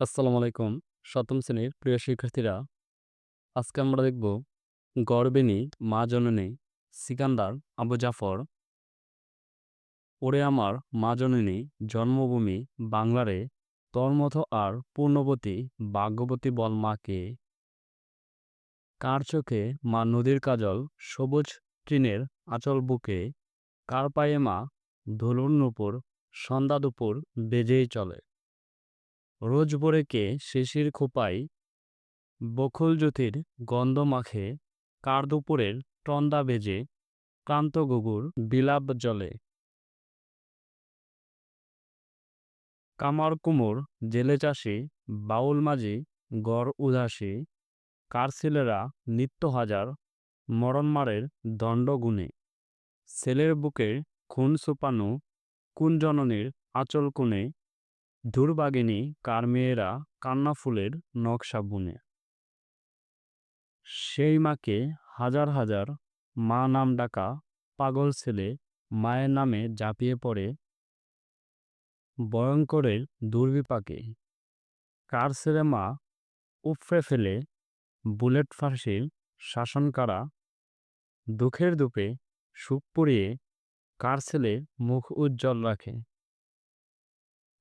আসসালামু আলাইকুম। সপ্তম শ্রেণির প্রিয় শিক্ষার্থীরা, আজকে আমরা দেখব গর্বিণী মা জননী, সিকান্দার, আবু জাফর। ওরে আমার মা জননী, জন্মভূমি বাংলারে তর্মথ আর পূর্ণবতী, ভাগ্যবতী বল মাকে। কার চোখে মা নদীর কাজল, সবুজ তৃণের আচল বুকে। কার পায়ে মা ধুলুর নুপুর, সন্ধ্যা দুপুর বেজেই চলে। রোজ ভোরে কে শিশির খোপায় বকুল জ্যোতির গন্ধ মাখে, কার দুপুরের টন্দা বেজে, ক্লান্ত গুগুর বিলাপ জলে কামার কুমোর জেলে চাষি, বাউল মাঝি গড় উদাসী কার ছেলেরা নিত্য হাজার মরণমারের দণ্ড গুণে ছেলের বুকে খুন সুপানু, কুন জননীর আঁচল কোণে দুর্বাগিনী কার মেয়েরা কান্না ফুলের নকশা বুনে। সেই মাকে হাজার হাজার মা নাম ডাকা পাগল ছেলে মায়ের নামে ঝাঁপিয়ে পড়ে ভয়ঙ্করের দুর্বিপাকে। কার ছেলে মা উপড়ে ফেলে বুলেট ফাঁসির শাসন কারা? দুঃখের দুপে সুখ পুড়িয়ে কার ছেলে মুখ উজ্জ্বল রাখে?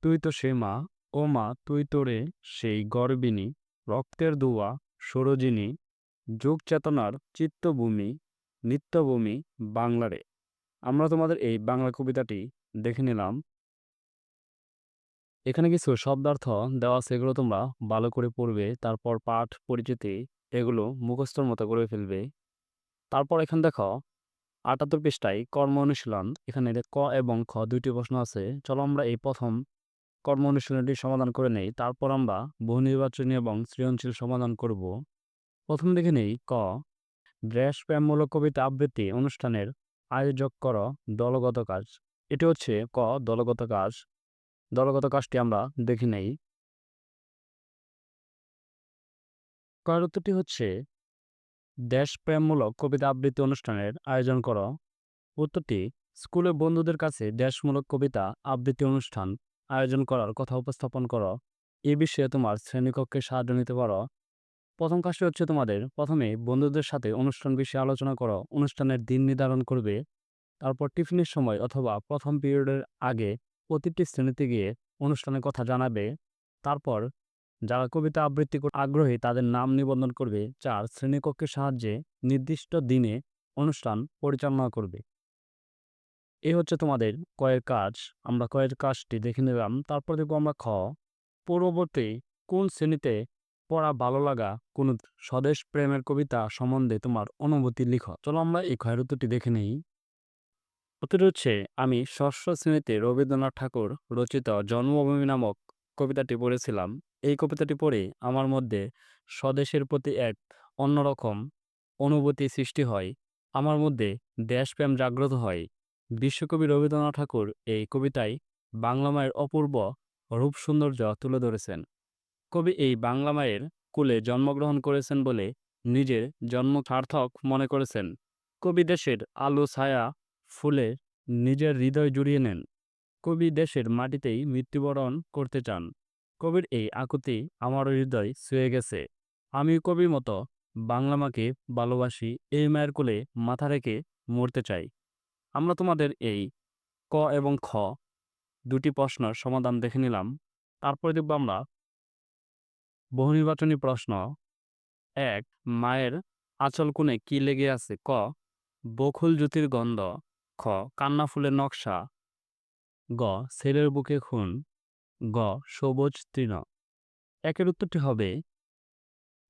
তুই তো সে মা, ও মা, তুই তোরে সেই গর্বিনী, রক্তের দুয়া, সরোজিনী যোগ চেতনার চিত্তভূমি, নিত্যভূমি বাংলারে আমরা তোমাদের এই বাংলা কবিতাটি দেখে নিলাম। এখানে কিছু শব্দার্থ দেওয়া আছে, এগুলো তোমরা ভালো করে পড়বে, তারপর পাঠ পরিচিতি এগুলো মুখস্থর মতো করে ফেলবে। তারপর এখানে দেখো, আটাত্তর পৃষ্ঠায় কর্ম অনুশীলন, এখানে ক এবং খ দুইটি প্রশ্ন আছে। চলো আমরা এই প্রথম কর্ম অনুশীলনটি সমাধান করে নেই, তারপর আমরা বহু নির্বাচনী এবং সৃজনশীল সমাধান করব। প্রথম দেখে নেই, ক প্রেমমূলক কবিতা আবৃত্তি অনুষ্ঠানের আয়োজক কর, দলগত কাজ। এটি হচ্ছে, ক, দলগত কাজ। দলগত কাজটি আমরা দেখে নেই। কয়ের উত্তরটি হচ্ছে দেশপ্রেমমূলক কবিতা আবৃত্তি অনুষ্ঠানের আয়োজন করো। উত্তরটি, স্কুলে বন্ধুদের কাছে দেশমূলক কবিতা আবৃত্তি অনুষ্ঠান। আয়োজন করার কথা উপস্থাপন করো, এ বিষয়ে তোমার শ্রেণীকক্ষে সাহায্য নিতে পারো। প্রথম কাজটি হচ্ছে তোমাদের প্রথমে বন্ধুদের সাথে অনুষ্ঠান বিষয়ে আলোচনা করো, অনুষ্ঠানের দিন নির্ধারণ করবে। তারপর টিফিনের সময় অথবা প্রথম পিরিয়ডের আগে প্রতিটি শ্রেণীতে গিয়ে অনুষ্ঠানের কথা জানাবে। তারপর যারা কবিতা আবৃত্তি আগ্রহী তাদের নাম নিবন্ধন করবে চার শ্রেণীকক্ষের সাহায্যে নির্দিষ্ট দিনে অনুষ্ঠান পরিচালনা করবে। এই হচ্ছে তোমাদের কয়ের কাজ। আমরা কয়ের কাজটি দেখে নিলাম, তারপর দেখব আমরা খ। পূর্ববর্তী কোন শ্রেণীতে পড়া ভালো লাগা কোন স্বদেশ প্রেমের কবিতা সম্বন্ধে তোমার অনুভূতি লিখ? চলো আমরা এই ক্ষয়ের উত্তরটি দেখে নেই। উত্তর হচ্ছে, আমি ষষ্ঠ শ্রেণীতে রবীন্দ্রনাথ ঠাকুর রচিত জন্মভূমি নামক কবিতাটি পড়েছিলাম। এই কবিতাটি পড়ে আমার মধ্যে স্বদেশের প্রতি এক অন্যরকম অনুভূতি সৃষ্টি হয়। আমার মধ্যে দেশপ্রেম জাগ্রত হয়। বিশ্বকবি রবীন্দ্রনাথ ঠাকুর এই কবিতায় বাংলা মায়ের অপূর্ব রূপ সৌন্দর্য তুলে ধরেছেন। কবি এই বাংলা মায়ের কুলে জন্মগ্রহণ করেছেন বলে নিজের জন্ম সার্থক মনে করেছেন। কবি দেশের আলো, ছায়া, ফুলে নিজের হৃদয় জুড়িয়ে নেন। কবি দেশের মাটিতেই মৃত্যুবরণ করতে চান। কবির এই আকুতি আমার হৃদয় ছুঁয়ে গেছে। আমি কবির মতো বাংলা মাকে ভালোবাসি, এই মায়ের কোলে মাথা রেখে মরতে চাই। আমরা তোমাদের এই ক এবং খ দুটি প্রশ্নের সমাধান দেখে নিলাম। তারপরে দেখব আমরা বহুনির্বাচনী প্রশ্ন এক, মায়ের আচল কোণে কি লেগে আছে? ক, বকুল জ্যোতির গন্ধ। খ, কান্না ফুলের নকশা। গ, ছেলের বুকে খুন। গ, সবুজ তৃণ। একের উত্তরটি হবে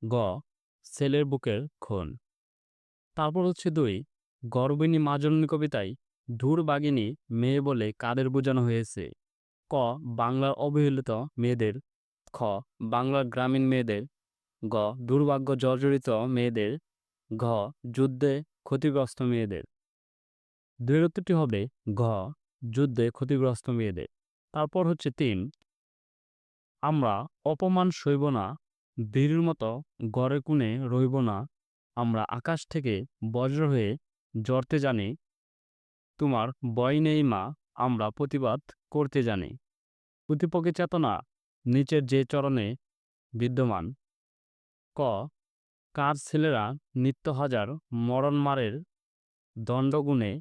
গ, ছেলের বুকের খুন। তারপর হচ্ছে দুই গর্বিণী মাজননী কবিতায় ধূর বাগিনী মেয়ে বলে কাদের বোঝানো হয়েছে? ক. বাংলার অবহেলিত মেয়েদের। খ. বাংলার গ্রামীণ মেয়েদের। গ. দুর্ভাগ্য জর্জরিত মেয়েদের। ঘ. যুদ্ধে ক্ষতিগ্রস্ত মেয়েদের। দুই উত্তরটি হবে ঘ. যুদ্ধে ক্ষতিগ্রস্ত মেয়েদের। তারপর হচ্ছে তিন। আমরা অপমান সইব না বীরের মতো গড়ে কুনে রইব না। আমরা আকাশ থেকে বজ্র হয়ে জড়তে জানি। তোমার বয় নেই মা, আমরা প্রতিবাদ করতে জানি। প্রতিপক্ষে চেতনা নিচের যে চরণে বিদ্যমান। ক, কার ছেলেরা নিত্য হাজার মরণ মারের দণ্ডগুণে?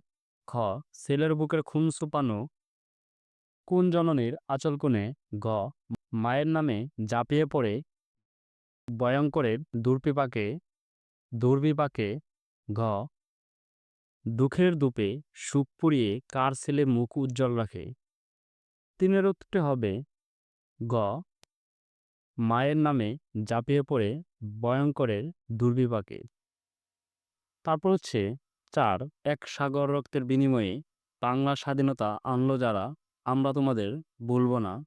খ, ছেলের বুকের খুন সুপানো কোন জননীর আচল কোণে? গ, মায়ের নামে ঝাঁপিয়ে পড়ে ভয়ঙ্করের দুর্বিপাকে দুর্বিপাকে? ঘ দুঃখের দূপে সুখ পুড়িয়ে কার ছেলে মুখ উজ্জ্বল রাখে? তিনের উত্তরটি হবে, গ। মায়ের নামে ঝাঁপিয়ে পড়ে ভয়ঙ্করের দুর্বিপাকে। তারপর হচ্ছে চার, এক সাগর রক্তের বিনিময়ে বাংলা স্বাধীনতা আনলো যারা, আমরা তোমাদের বলব না।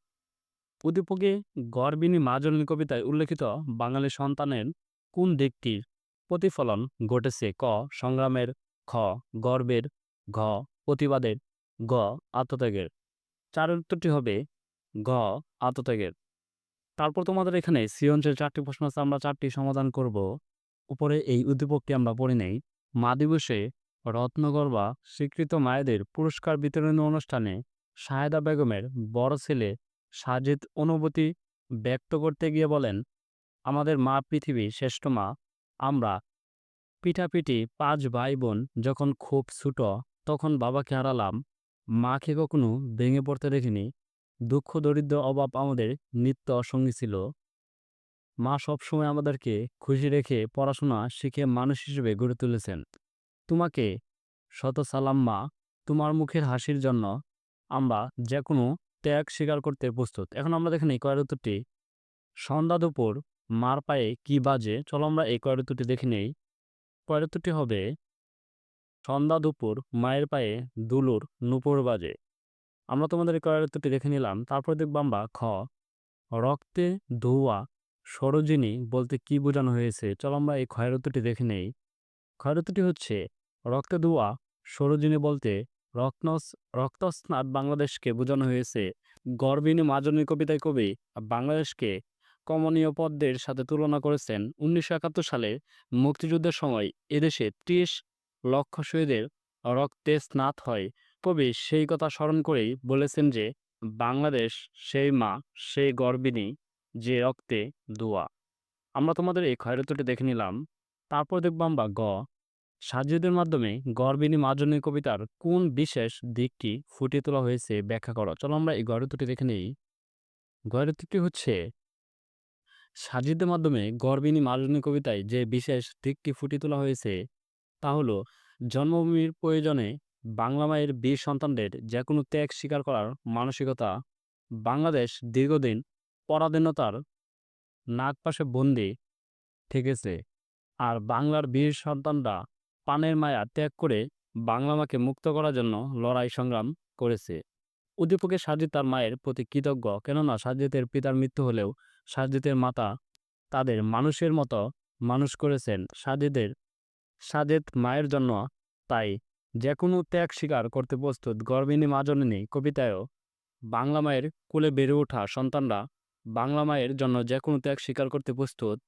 উদ্দীপকে গর্বিনী মাজনী কবিতায় উল্লেখিত বাঙালি সন্তানের কোন দিকটির প্রতিফলন ঘটেছে? ক, সংগ্রামের গর্বের, ঘ, প্রতিবাদের, গ, আত্মত্যাগের। চার উত্তরটি হবে গ আত্মত্যাগের। তারপর তোমাদের এখানে সৃজনশীল চারটি প্রশ্ন আছে, আমরা চারটি সমাধান করব। উপরে এই উদ্দীপকটি আমরা পড়ে নেই। মা দিবসে রত্নগর্বা স্বীকৃত মায়েদের পুরস্কার বিতরণী অনুষ্ঠানে সাহেদা বেগমের বড় ছেলে সাজিদ অনুভূতি ব্যক্ত করতে গিয়ে বলেন, আমাদের মা পৃথিবী শ্রেষ্ঠ মা, আমরা পিঠাপিঠি পাঁচ ভাই বোন যখন খুব ছোট, তখন বাবাকে হারালাম। মাকে কখনো ভেঙে পড়তে দেখিনি। দুঃখ, দরিদ্র অভাব আমাদের নিত্য সঙ্গী ছিল। মা সবসময় আমাদেরকে খুশি রেখে পড়াশোনা শিখে মানুষ হিসেবে গড়ে তুলেছেন। তোমাকে শত সালাম মা, তোমার মুখের হাসির জন্য আমরা যে কোনো ত্যাগ স্বীকার করতে প্রস্তুত। এখন আমরা দেখেন এই কয়ের উত্তরটি সন্ধ্যা দুপুর, মার পায়ে কি বাজে? চলো আমরা এই কয়ের উত্তরটি দেখে নেই। কয়ের হবে, সন্ধ্যা দুপুর, মায়ের পায়ে দুলুর নুপুর বাজে। আমরা তোমাদের এই কয়ের দেখে নিলাম। তারপর দেখব আমরা খ, রক্তে ধোয়া, সরোজিনী বলতে কি বোঝানো হয়েছে? চলো আমরা এই ক্ষয়ের উত্তরটি দেখে নেই। ক্ষয়ের উত্তরটি হচ্ছে, রক্তে ধোয়া, সরোজিনী বলতে রত্নস রক্তস্নাত বাংলাদেশকে বোঝানো হয়েছে। গর্বিনী মাজনী কবিতায় কবি, বাংলাদেশকে কমনীয় পদ্মের সাথে তুলনা করেছেন উনিশশো একাত্তর সালে মুক্তিযুদ্ধের সময়। এদেশে ত্রিশ লক্ষ শহীদের রক্তে স্নাত হয়। কবি সেই কথা স্মরণ করেই বলেছেন যে, বাংলাদেশ সেই মা, সেই গর্বিনী যে রক্তে দোয়া। আমরা তোমাদের এই ক্ষয়রত্বটি দেখে নিলাম। তারপর দেখব আমরা গ। সাজিদের মাধ্যমে গর্বিনী মাজনী কবিতার কোন বিশেষ দিকটি ফুটিয়ে তোলা হয়েছে ব্যাখ্যা করো। চলো আমরা এই গয়রত্বটি দেখে নিই। গয়রত্বটি হচ্ছে সাজিদের মাধ্যমে গর্বিনী মাজনী কবিতায় যে বিশেষ দিকটি ফুটিয়ে তোলা হয়েছে, তা হলো, জন্মভূমির প্রয়োজনে বাংলা মায়ের বীর সন্তানদের যে কোনো ত্যাগ স্বীকার করার মানসিকতা, বাংলাদেশ দীর্ঘদিন পরাধীনতার নাগপাশে বন্দি থেকেছে, আর বাংলার বীর সন্তানরা পানের মায়া ত্যাগ করে বাংলা মাকে মুক্ত করার জন্য লড়াই সংগ্রাম করেছে। উদ্দীপকে সাজিদ তার মায়ের প্রতি কৃতজ্ঞ, কেননা সাজিদের পিতার মৃত্যু হলেও সাজিদের মাতা। তাদের মানুষের মতো মানুষ করেছেন সাজিদের। সাজেদ মায়ের জন্য, তাই যে কোনো ত্যাগ স্বীকার করতে প্রস্তুত গর্বিনী মা জননী কবিতায়ও, বাংলা মায়ের কোলে বেড়ে ওঠা সন্তানরা বাংলা মায়ের জন্য যে কোনো ত্যাগ স্বীকার করতে প্রস্তুত।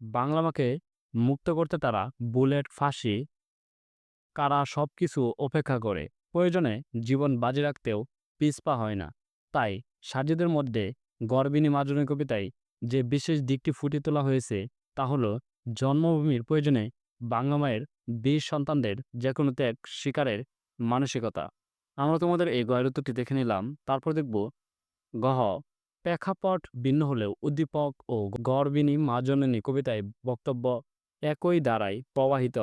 বাংলা মাকে মুক্ত করতে তারা বুলেট, ফাঁসি, কারা সব কিছু অপেক্ষা করে। প্রয়োজনে জীবন বাজি রাখতেও পিছপা হয় না। তাই সাজিদের মধ্যে গর্বিনী মাজনী কবিতায় যে বিশেষ দিকটি ফুটিয়ে তোলা হয়েছে, তা হলো জন্মভূমির প্রয়োজনে বাংলা মায়ের বীর সন্তানদের যে কোনো ত্যাগ, শিকারের মানসিকতা। আমরা তোমাদের এই গয়রত্বটি দেখে নিলাম। তারপর দেখব গহ, প্রেক্ষাপট ভিন্ন হলেও উদ্দীপক ও গর্বিনী মাজননী কবিতায় বক্তব্য একই দ্বারাই প্রবাহিত,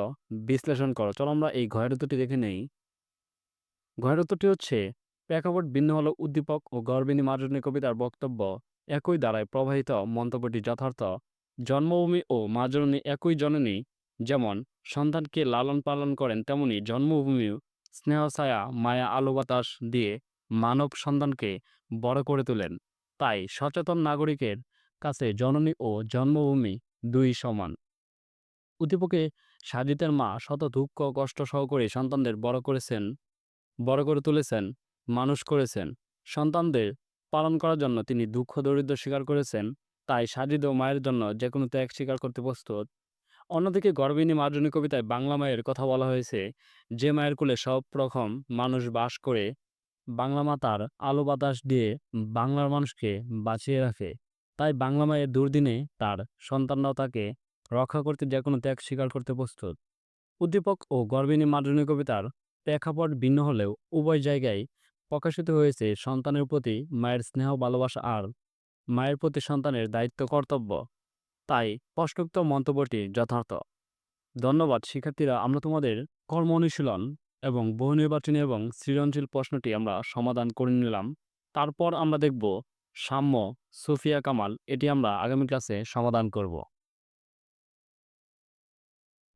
বিশ্লেষণ করো। চলো আমরা এই গয়রত্বটি দেখে নেই। গয়রত্বটি হচ্ছে প্রেক্ষাপট ভিন্ন হলেও উদ্দীপক ও গর্বিনী মাজনী কবিতার বক্তব্য। একই দ্বারায় প্রবাহিত মন্তব্যটি যথার্থ। জন্মভূমি ও মাজননী একই জননী, যেমন সন্তানকে লালন পালন করেন তেমনি জন্মভূমিও স্নেহছায়া, মায়া, আলো বাতাস দিয়ে মানব সন্তানকে বড় করে তোলেন। তাই সচেতন নাগরিকের কাছে জননী ও জন্মভূমি দুই সমান। উদ্দীপকে সাজিতের মা শত দুঃখ কষ্ট সহকারে সন্তানদের বড় করেছেন, বড় করে তুলেছেন মানুষ করেছেন। সন্তানদের পালন করার জন্য তিনি দুঃখ, দরিদ্র স্বীকার করেছেন। তাই সাজিদ ও মায়ের জন্য যে কোনো ত্যাগ স্বীকার করতে প্রস্তুত। অন্যদিকে গর্বিনী মার্জনী কবিতায় বাংলা মায়ের কথা বলা হয়েছে, যে মায়ের কুলে সব রকম মানুষ বাস করে, বাংলা মাতার আলো বাতাস দিয়ে বাংলার মানুষকে বাঁচিয়ে রাখে। তাই বাংলা মায়ের দুর্দিনে তার সন্তানরাও তাকে রক্ষা করতে যে কোনো ত্যাগ স্বীকার করতে প্রস্তুত। উদ্দীপক ও গর্বিণী মার্জনী কবিতার প্রেক্ষাপট ভিন্ন হলেও উভয় জায়গায় প্রকাশিত হয়েছে সন্তানের প্রতি মায়ের স্নেহ, ভালোবাসা আর মায়ের প্রতি সন্তানের দায়িত্ব, কর্তব্য। তাই স্পষ্টোক্ত মন্তব্যটি যথার্থ। ধন্যবাদ, শিক্ষার্থীরা, আমরা তোমাদের কর্ম অনুশীলন এবং বহু নির্বাচনী এবং সৃজনশীল প্রশ্নটি আমরা সমাধান করে নিলাম। তারপর আমরা দেখব সাম্য সুফিয়া কামাল, এটি আমরা আগামী ক্লাসে সমাধান করব।